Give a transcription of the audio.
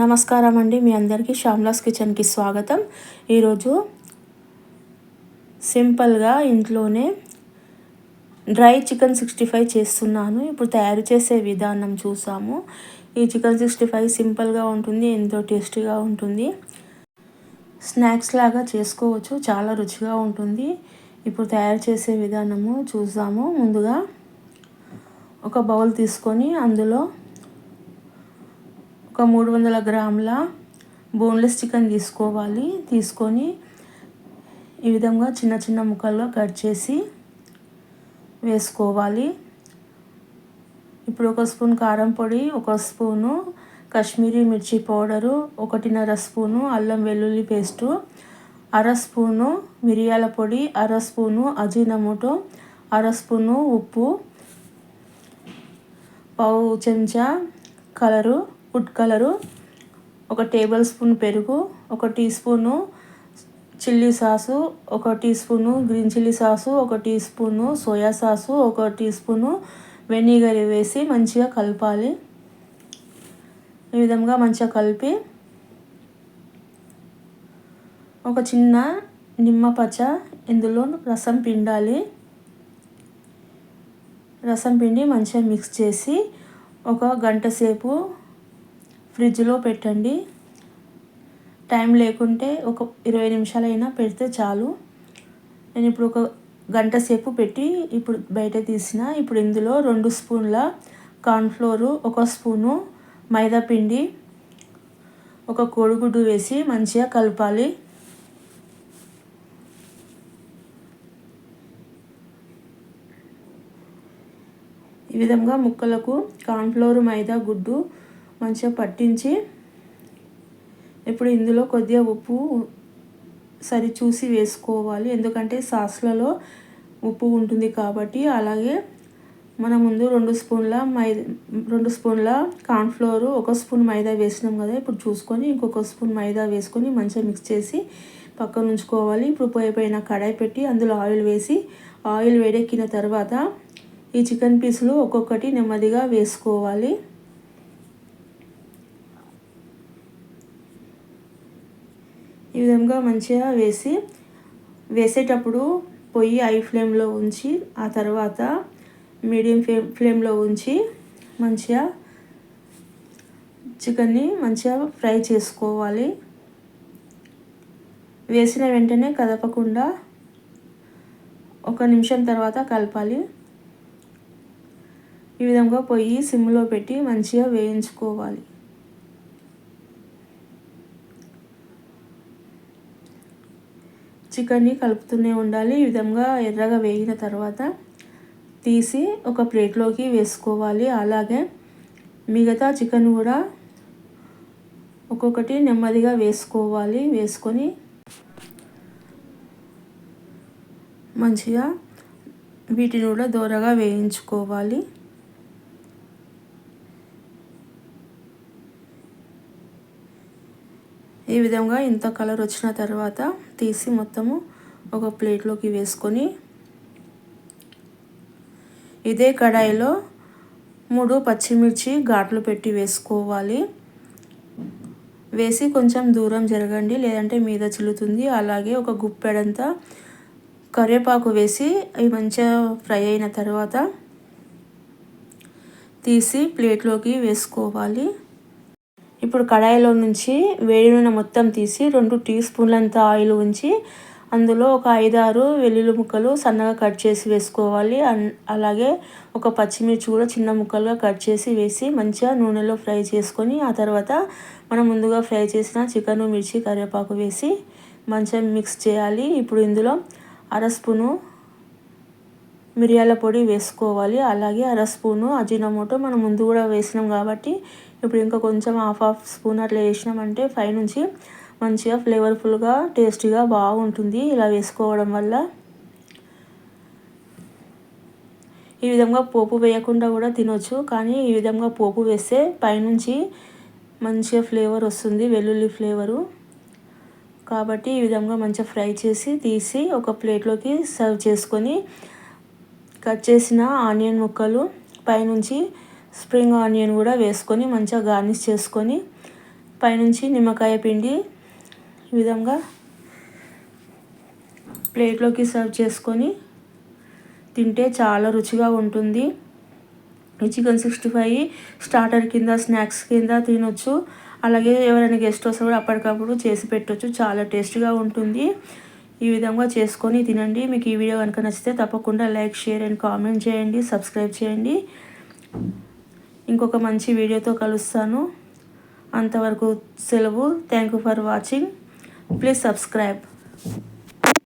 నమస్కారం అండి మీ అందరికీ శ్యామ్లాస్ కిచెన్కి స్వాగతం. ఈరోజు సింపుల్గా ఇంట్లోనే డ్రై చికెన్ సిక్స్టీ ఫైవ్ చేస్తున్నాను. ఇప్పుడు తయారు చేసే విధానం చూసాము. ఈ చికెన్ సిక్స్టీ ఫైవ్ సింపుల్గా ఉంటుంది ఎంతో టేస్టీగా ఉంటుంది. స్నాక్స్ లాగా చేసుకోవచ్చు చాలా రుచిగా ఉంటుంది. ఇప్పుడు తయారు చేసే విధానము చూసాము. ముందుగా ఒక బౌల్ తీసుకొని అందులో ఒక మూడు వందల గ్రాముల బోన్లెస్ చికెన్ తీసుకోవాలి. తీసుకొని ఈ విధంగా చిన్న చిన్న ముక్కలుగా కట్ చేసి వేసుకోవాలి. ఇప్పుడు ఒక స్పూన్ కారం పొడి ఒక స్పూను కాశ్మీరీ మిర్చి పౌడరు ఒకటిన్నర స్పూను అల్లం వెల్లుల్లి పేస్టు అర స్పూను మిరియాల పొడి అర స్పూను అజీనమోటో అర స్పూను ఉప్పు పావు చెంచా కలరు ఫుడ్ కలరు ఒక టేబుల్ స్పూన్ పెరుగు ఒక టీ స్పూను చిల్లీ సాసు ఒక teaspoon green chilli sauce ఒక టీ స్పూను సోయా సాసు ఒక టీ స్పూను వెనిగర్ వేసి మంచిగా కలపాలి. ఈ విధంగా మంచిగా కలిపి ఒక చిన్న నిమ్మపచ్చ ఇందులో రసం పిండాలి. రసం పిండి మంచిగా మిక్స్ చేసి ఒక గంట సేపు ఫ్రిడ్జ్లో పెట్టండి. టైం లేకుంటే ఒక ఇరవై నిమిషాలైనా పెడితే చాలు. నేను ఇప్పుడు ఒక గంట సేపు పెట్టి ఇప్పుడు బయట తీసిన ఇప్పుడు ఇందులో రెండు స్పూన్ల కార్న్ఫ్లోరు ఒక స్పూను మైదా పిండి ఒక కోడిగుడ్డు వేసి మంచిగా కలపాలి. ఈ విధంగా ముక్కలకు కార్న్ఫ్లోర్ మైదా గుడ్డు మంచిగా పట్టించి ఇప్పుడు ఇందులో కొద్దిగా ఉప్పు సరి చూసి వేసుకోవాలి. ఎందుకంటే సాస్లలో ఉప్పు ఉంటుంది కాబట్టి అలాగే మనం ముందు రెండు స్పూన్ల మైదా రెండు స్పూన్ల కార్న్ఫ్లోర్ ఒక స్పూన్ మైదా వేసినాం కదా ఇప్పుడు చూసుకొని ఇంకొక స్పూన్ మైదా వేసుకొని మంచిగా మిక్స్ చేసి పక్కన ఉంచుకోవాలి. ఇప్పుడు పొయ్యి పైన కడాయి పెట్టి అందులో ఆయిల్ వేసి ఆయిల్ వేడెక్కిన తర్వాత ఈ చికెన్ పీసులు ఒక్కొక్కటి నెమ్మదిగా వేసుకోవాలి. ఈ విధంగా మంచిగా వేసి వేసేటప్పుడు పొయ్యి ఐ ఫ్లేమ్లో ఉంచి ఆ తర్వాత మీడియం ఫ్లేమ్ ఫ్లేమ్లో ఉంచి మంచిగా చికెన్ని మంచిగా ఫ్రై చేసుకోవాలి. వేసిన వెంటనే కదపకుండా ఒక నిమిషం తర్వాత కలపాలి. ఈ విధంగా పొయ్యి సిమ్లో పెట్టి మంచిగా వేయించుకోవాలి. చికెన్ని కలుపుతూనే ఉండాలి. ఈ విధంగా ఎర్రగా వేగిన తర్వాత తీసి ఒక ప్లేట్లోకి వేసుకోవాలి. అలాగే మిగతా చికెన్ కూడా ఒక్కొక్కటి నెమ్మదిగా వేసుకోవాలి. వేసుకొని మంచిగా వీటిని కూడా దోరగా వేయించుకోవాలి. ఈ విధంగా ఇంత కలర్ వచ్చిన తర్వాత తీసి మొత్తము ఒక ప్లేట్లోకి వేసుకొని ఇదే కడాయిలో మూడు పచ్చిమిర్చి ఘాట్లు పెట్టి వేసుకోవాలి. వేసి కొంచెం దూరం జరగండి లేదంటే మీద చిల్లుతుంది. అలాగే ఒక గుప్పెడంతా కరివేపాకు వేసి అవి మంచిగా ఫ్రై అయిన తర్వాత తీసి ప్లేట్లోకి వేసుకోవాలి. ఇప్పుడు కడాయిలో నుంచి వేడి నూనె మొత్తం తీసి రెండు టీ స్పూన్లంత ఆయిల్ ఉంచి అందులో ఒక ఐదారు వెల్లుల్లి ముక్కలు సన్నగా కట్ చేసి వేసుకోవాలి. అలాగే ఒక పచ్చిమిర్చి కూడా చిన్న ముక్కలుగా కట్ చేసి వేసి మంచిగా నూనెలో ఫ్రై చేసుకొని ఆ తర్వాత మనం ముందుగా ఫ్రై చేసిన చికెన్ మిర్చి కరివేపాకు వేసి మంచిగా మిక్స్ చేయాలి. ఇప్పుడు ఇందులో అర స్పూను మిరియాల పొడి వేసుకోవాలి. అలాగే అర స్పూను అజీనమోటో మనం ముందు కూడా వేసినాం కాబట్టి ఇప్పుడు ఇంకా కొంచెం హాఫ్ హాఫ్ స్పూన్ అట్లా వేసినామంటే పై నుంచి మంచిగా ఫ్లేవర్ఫుల్గా టేస్టీగా బాగుంటుంది ఇలా వేసుకోవడం వల్ల. ఈ విధంగా పోపు వేయకుండా కూడా తినొచ్చు కానీ ఈ విధంగా పోపు వేస్తే పైనుంచి మంచిగా ఫ్లేవర్ వస్తుంది వెల్లుల్లి ఫ్లేవరు. కాబట్టి ఈ విధంగా మంచిగా ఫ్రై చేసి తీసి ఒక ప్లేట్లోకి సర్వ్ చేసుకొని కట్ చేసిన ఆనియన్ ముక్కలు పైనుంచి స్ప్రింగ్ ఆనియన్ కూడా వేసుకొని మంచిగా గార్నిష్ చేసుకొని పైనుంచి నిమ్మకాయ పిండి ఈ విధంగా ప్లేట్లోకి సర్వ్ చేసుకొని తింటే చాలా రుచిగా ఉంటుంది. ఈ చికెన్ సిక్స్టీ ఫైవ్ స్టార్టర్ కింద స్నాక్స్ కింద తినొచ్చు. అలాగే ఎవరైనా గెస్ట్ వస్తే కూడా అప్పటికప్పుడు చేసి పెట్టవచ్చు చాలా టేస్ట్గా ఉంటుంది. ఈ విధంగా చేసుకొని తినండి. మీకు ఈ వీడియో కనుక నచ్చితే తప్పకుండా లైక్ షేర్ అండ్ కామెంట్ చేయండి. సబ్స్క్రైబ్ చేయండి. ఇంకొక మంచి వీడియోతో కలుస్తాను. అంతవరకు సెలవు. Thank you for watching please subscribe